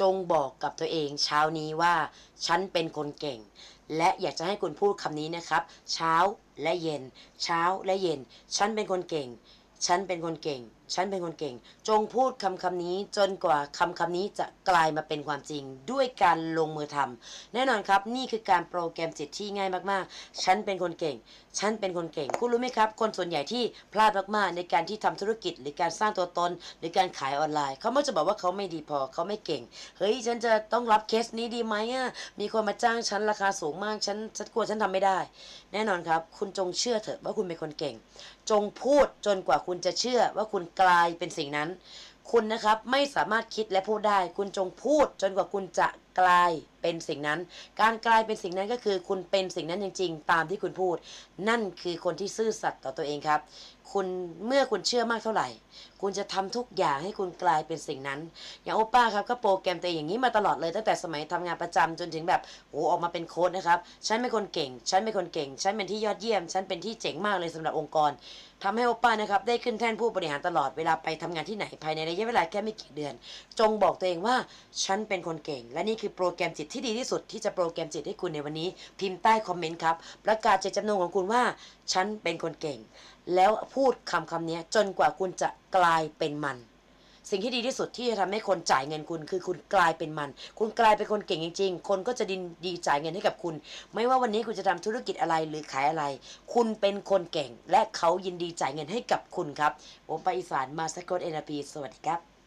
จงบอกกับตัวเองเช้านี้ว่า ฉันเป็นคนเก่ง และอยากจะให้คุณพูดคำนี้นะครับ เช้าและเย็น เช้าและเย็น ฉันเป็นคนเก่ง ฉันเป็นคนเก่ง ฉันเป็นคนเก่ง จงพูดคำคำนี้จนกว่าคำคำนี้จะกลายมาเป็นความจริง ด้วยการลงมือทำแน่นอนครับนี่คือการโปรแกรมจิตที่ง่ายมากๆ ฉันเป็นคนเก่ง ฉันเป็นคนเก่ง คุณรู้ไหมครับ คนส่วนใหญ่ที่พลาดมากๆ ในการที่ทำธุรกิจ หรือการสร้างตัวตน หรือการขายออนไลน์ เขามักจะบอกว่าเขาไม่ดีพอ เขาไม่เก่ง เฮ้ย ฉันจะต้องรับเคสนี้ดีไหมอะ มีคนมาจ้างฉันราคาสูงมาก ฉันฉันกลัวฉันทำไม่ได้ แน่นอนครับ คุณจงเชื่อเถอะว่าคุณเป็นคนเก่ง จงพูดจนกว่าคุณุณจะเชื่อว่าคุณกลายเป็นสิ่งนั้น คุณนะครับไม่สามารถคิดและพูดได้ คุณจงพูดจนกว่าคุณจะกลายเป็นสิ่งนั้น การกลายเป็นสิ่งนั้นก็คือ คุณเป็นสิ่งนั้นจริง ๆ ตามที่คุณพูด นั่นคือคนที่ซื่อสัตย์ต่อตัวเองครับ คุณเมื่อคุณเชื่อมากเท่าไหร่ คุณจะทำทุกอย่างให้คุณกลายเป็นสิ่งนั้น อย่างโอป้าครับก็โปรแกรมตัวเองอย่างนี้มาตลอดเลยตั้งแต่สมัยทำงานประจำจนถึงแบบโอ้ออกมาเป็นโค้ดนะครับฉันเป็นคนเก่งฉันเป็นคนเก่งฉันเป็นที่ยอดเยี่ยม ฉันเป็นที่เจ๋งมากเลยสำหรับองค์กรทำให้โอป้านะครับได้ขึ้นแท่นผู้บริหารตลอดเวลาไปทำงานที่ไหนภายในระยะเวลาแค่ไม่กี่เดือน จงบอกตัวเองว่าฉันเป็นคนเก่งและนี่คือโปรแกรมจิตที่ดีที่สุดที่จะโปรแกรมจิตให้คุณในวันนี้ พิมพ์ใต้คอมเมนต์ครับ ประกาศเจตจำนงของคุณว่า ฉันเป็นคนเก่ง แล้วพูดคำคำนี้จนกว่าคุณจะกลายเป็นมัน สิ่งที่ดีที่สุดที่จะทำให้คนจ่ายเงินคุณ คือคุณกลายเป็นมัน คุณกลายเป็นคนเก่งจริง ๆ คนก็จะดินดีจ่ายเงินให้กับคุณ ไม่ว่าวันนี้คุณจะทำธุรกิจอะไรหรือขายอะไร คุณเป็นคนเก่ง และเขายินดีจ่ายเงินให้กับคุณครับผมไปอีสานมาสกอตเอ็นพีสวัสดีครับ